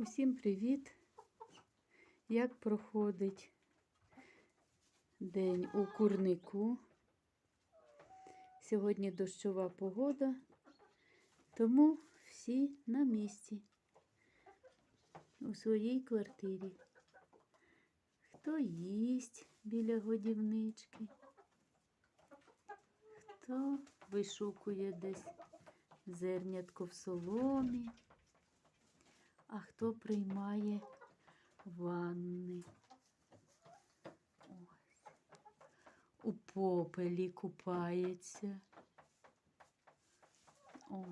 Усім привіт! Як проходить день у курнику? Сьогодні дощова погода, тому всі на місці у своїй квартирі. Хто їсть біля годівнички, хто вишукує десь зернятко в соломі а хто приймає ванни. Ось. У попелі купається. О.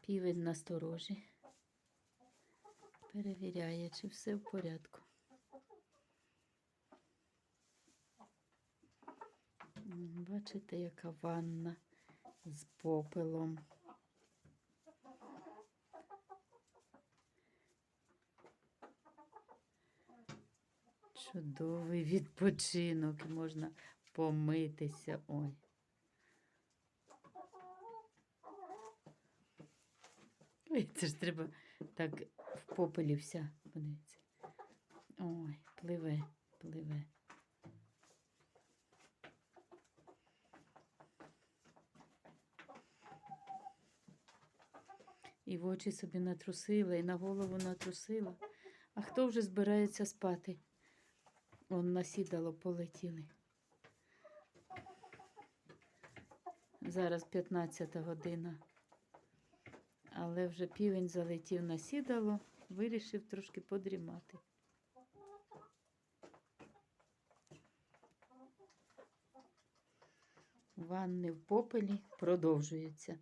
Півень насторожі. Перевіряє, чи все в порядку. Бачите, яка ванна з попелом. Чудовий відпочинок, можна помитися. Ой. Ой, це ж треба так в попелі вся. Подивіться. Ой, пливе, пливе. І в очі собі натрусила, і на голову натрусила. А хто вже збирається спати? Он насідало полетіли. Зараз 15 година. Але вже півень залетів на сідало, вирішив трошки подрімати. Ванни в попелі продовжується.